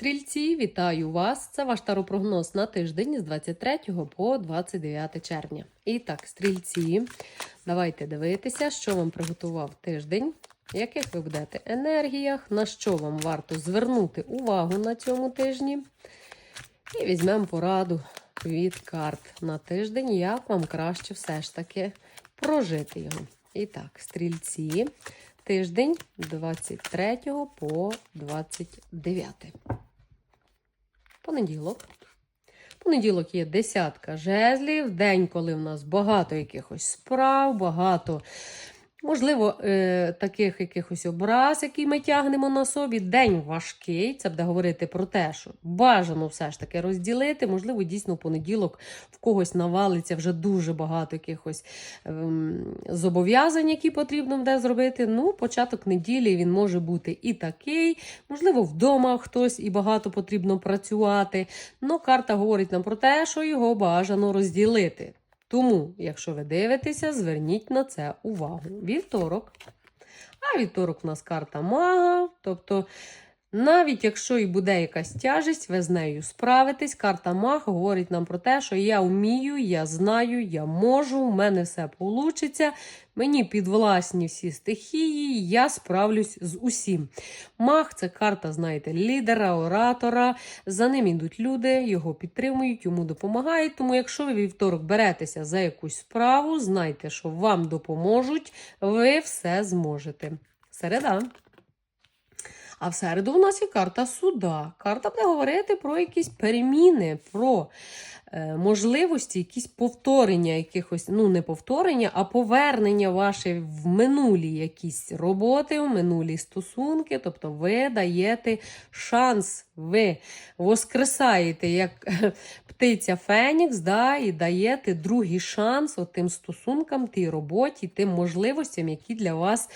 Стрільці, вітаю вас! Це ваш таропрогноз на тиждень з 23 по 29 червня. І так, стрільці, давайте дивитися, що вам приготував тиждень, яких ви будете енергіях, на що вам варто звернути увагу на цьому тижні. І візьмемо пораду від карт на тиждень, як вам краще все ж таки прожити його. І так, стрільці, тиждень 23 по 29. Понеділок. Понеділок є десятка жезлів, день, коли в нас багато якихось справ, багато, можливо, е, таких якихось образ, які ми тягнемо на собі. День важкий. Це буде говорити про те, що бажано все ж таки розділити. Можливо, дійсно в понеділок в когось навалиться вже дуже багато якихось ем, зобов'язань, які потрібно буде зробити. Ну, початок неділі він може бути і такий. Можливо, вдома хтось і багато потрібно працювати. Ну, карта говорить нам про те, що його бажано розділити. Тому, якщо ви дивитеся, зверніть на це увагу. Вівторок. А вівторок у нас карта мага. Тобто, навіть якщо і буде якась тяжесть, ви з нею справитесь. Карта мага говорить нам про те, що я вмію, я знаю, я можу, в мене все вийде. Мені підвласні всі стихії, я справлюсь з усім. Маг це карта, знаєте, лідера, оратора. За ним йдуть люди, його підтримують, йому допомагають. Тому, якщо ви вівторок беретеся за якусь справу, знайте, що вам допоможуть, ви все зможете. Середа. А в середу у нас є карта суда. Карта буде говорити про якісь переміни, про е, можливості, якісь повторення, якихось, ну не повторення, а повернення ваше в минулі якісь роботи, в минулі стосунки. Тобто ви даєте шанс, ви воскресаєте як птиця Фенікс, да, і даєте другий шанс тим стосункам, тій роботі, тим можливостям, які для вас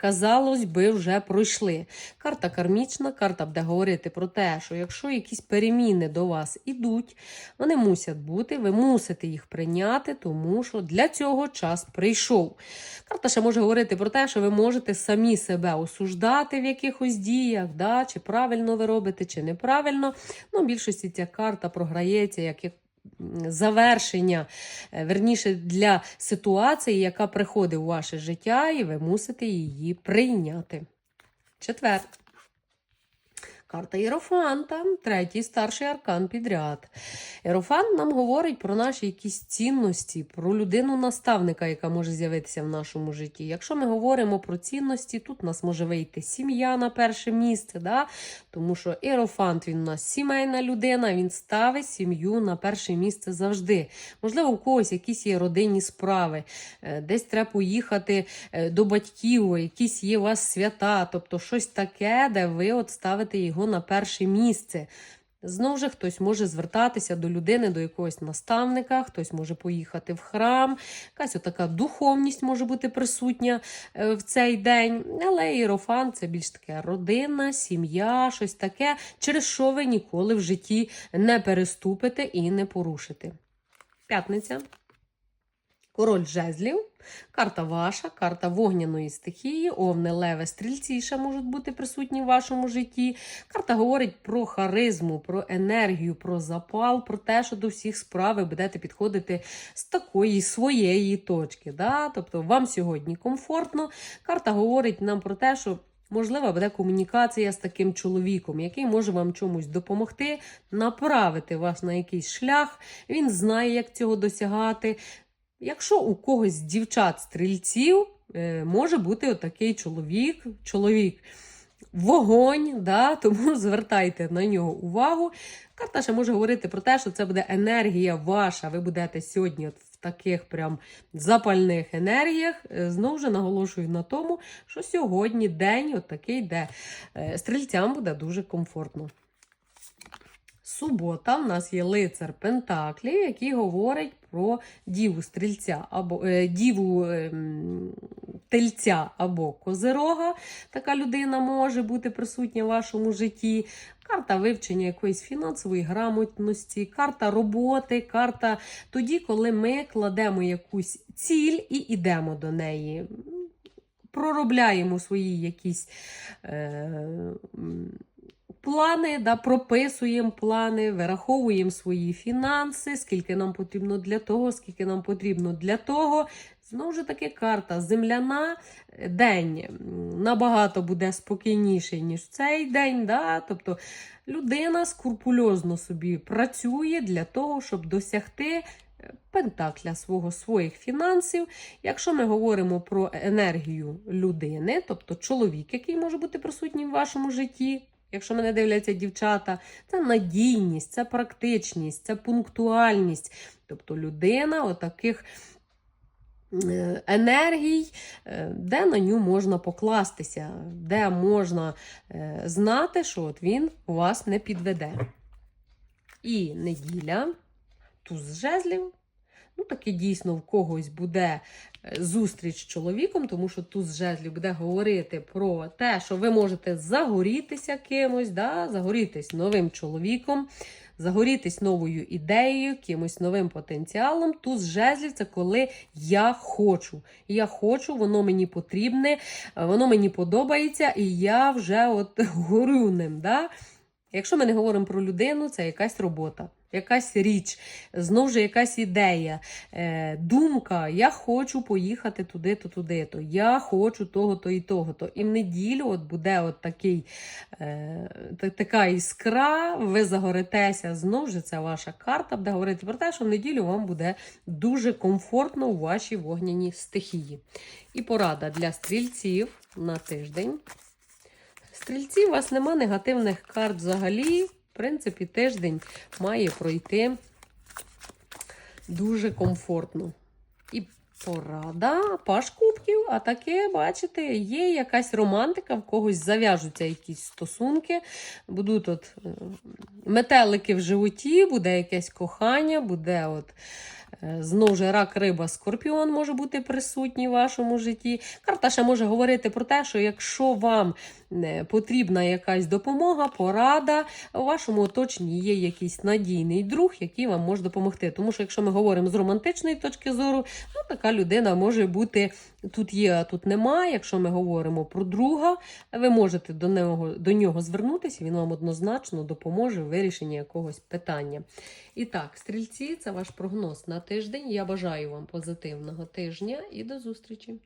казалось би, вже пройшли. Карта кармічна, карта буде говорити про те, що якщо якісь переміни до вас ідуть, вони мусять бути, ви мусите їх прийняти, тому що для цього час прийшов. Карта ще може говорити про те, що ви можете самі себе осуждати в якихось діях, да, чи правильно ви робите, чи неправильно. Ну, в більшості ця карта програється як завершення, е, верніше для ситуації, яка приходить у ваше життя, і ви мусите її прийняти. Четвер. Карта Єрофанта, третій старший аркан підряд. Єрофант нам говорить про наші якісь цінності, про людину-наставника, яка може з'явитися в нашому житті. Якщо ми говоримо про цінності, тут у нас може вийти сім'я на перше місце, да? тому що Єрофант він у нас сімейна людина, він ставить сім'ю на перше місце завжди. Можливо, у когось якісь є родинні справи, е, десь треба поїхати е, до батьків, якісь є у вас свята, тобто щось таке, де ви от ставите його на перше місце. Знову ж хтось може звертатися до людини, до якогось наставника, хтось може поїхати в храм, якась така духовність може бути присутня е, в цей день. Але іерофан це більш таке родина, сім'я, щось таке, через що ви ніколи в житті не переступите і не порушите. П'ятниця. Король жезлів. Карта ваша, карта вогняної стихії, овни, леви, стрільці ще можуть бути присутні в вашому житті. Карта говорить про харизму, про енергію, про запал, про те, що до всіх справ ви будете підходити з такої своєї точки. Да? Тобто вам сьогодні комфортно. Карта говорить нам про те, що. Можливо, буде комунікація з таким чоловіком, який може вам чомусь допомогти, направити вас на якийсь шлях. Він знає, як цього досягати. Якщо у когось з дівчат-стрільців е, може бути отакий чоловік, чоловік вогонь, да, тому звертайте на нього увагу. Карта ще може говорити про те, що це буде енергія ваша. Ви будете сьогодні в таких прям запальних енергіях. Е, Знову ж наголошую на тому, що сьогодні день от такий, де е, стрільцям буде дуже комфортно. Субота в нас є лицар Пентаклів, який говорить про діву стрільця або е, діву е, тельця або козирога. Така людина може бути присутня в вашому житті. Карта вивчення якоїсь фінансової грамотності, карта роботи, карта тоді, коли ми кладемо якусь ціль і йдемо до неї. Проробляємо свої якісь. Е, плани, да, прописуємо плани, вираховуємо свої фінанси, скільки нам потрібно для того, скільки нам потрібно для того. Знову ж таки, карта земляна день набагато буде спокійніший, ніж цей день. Да? Тобто людина скрупульозно собі працює для того, щоб досягти е, пентакля свого своїх фінансів. Якщо ми говоримо про енергію людини, тобто чоловік, який може бути присутній в вашому житті. Якщо мене дивляться дівчата, це надійність, це практичність, це пунктуальність. Тобто людина отаких е, енергій, е, де на ню можна покластися, де можна е, знати, що от він вас не підведе. І неділя, туз жезлів. Ну, таки дійсно в когось буде зустріч з чоловіком, тому що туз жезлів буде говорити про те, що ви можете загорітися кимось, да? загорітись новим чоловіком, загорітись новою ідеєю, кимось новим потенціалом. Туз жезлів це коли я хочу. Я хочу, воно мені потрібне, воно мені подобається, і я вже от горю ним. Да? Якщо ми не говоримо про людину, це якась робота, якась річ, знову ж якась ідея, е, думка. Я хочу поїхати туди-то, туди-то. Я хочу того-то і того-то. І в неділю от буде от такий, е, така іскра, ви загоритеся. Знову ж це ваша карта буде говорити про те, що в неділю вам буде дуже комфортно у вашій вогняній стихії. І порада для стрільців на тиждень. Стрільці, у вас нема негативних карт взагалі. В принципі, тиждень має пройти дуже комфортно. І порада, паш кубків, а таке, бачите, є якась романтика, в когось зав'яжуться якісь стосунки, будуть от е, метелики в животі, буде якесь кохання, буде от. Е, Знову ж рак, риба, скорпіон може бути присутній в вашому житті. Карта ще може говорити про те, що якщо вам е, потрібна якась допомога, порада, у вашому оточенні є якийсь надійний друг, який вам може допомогти. Тому що якщо ми говоримо з романтичної точки зору, ну така людина може бути тут є, а тут немає. Якщо ми говоримо про друга, ви можете до нього, до нього звернутися, він вам однозначно допоможе в вирішенні якогось питання. І так, стрільці, це ваш прогноз на тиждень. Я бажаю вам позитивного тижня і до зустрічі!